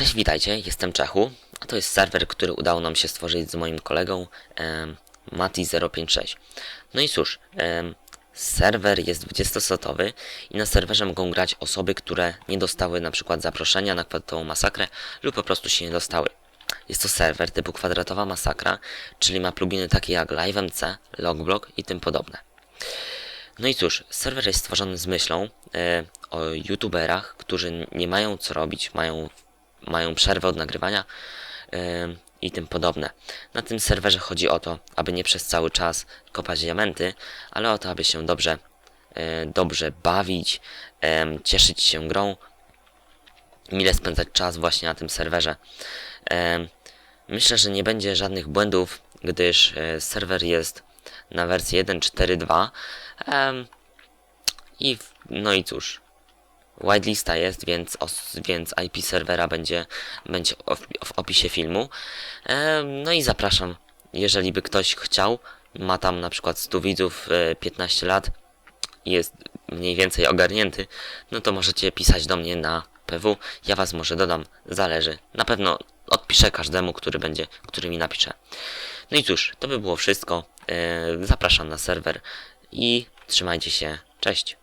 Cześć, witajcie, jestem Czechu, a to jest serwer, który udało nam się stworzyć z moim kolegą em, Mati056. No i cóż, em, serwer jest 20-slotowy i na serwerze mogą grać osoby, które nie dostały na przykład zaproszenia na kwadratową masakrę lub po prostu się nie dostały. Jest to serwer typu kwadratowa masakra, czyli ma pluginy takie jak LiveMC, Logblock i tym podobne. No i cóż, serwer jest stworzony z myślą e, o youtuberach, którzy nie mają co robić, mają, mają przerwę od nagrywania i tym podobne. Na tym serwerze chodzi o to, aby nie przez cały czas kopać diamenty, ale o to, aby się dobrze, e, dobrze bawić, cieszyć się grą, mile spędzać czas właśnie na tym serwerze. Myślę, że nie będzie żadnych błędów, gdyż e, serwer jest na wersji 1.4.2 em, i no i cóż, whitelista jest, więc, os, więc IP serwera będzie, będzie w, w opisie filmu. Em, no i zapraszam, jeżeli by ktoś chciał, ma tam na przykład 100 widzów, e, 15 lat, jest mniej więcej ogarnięty, no to możecie pisać do mnie na PW. Ja was może dodam, zależy. Na pewno odpiszę każdemu, który będzie, który mi napisze. No i cóż, to by było wszystko. E, Zapraszam na serwer i trzymajcie się. Cześć.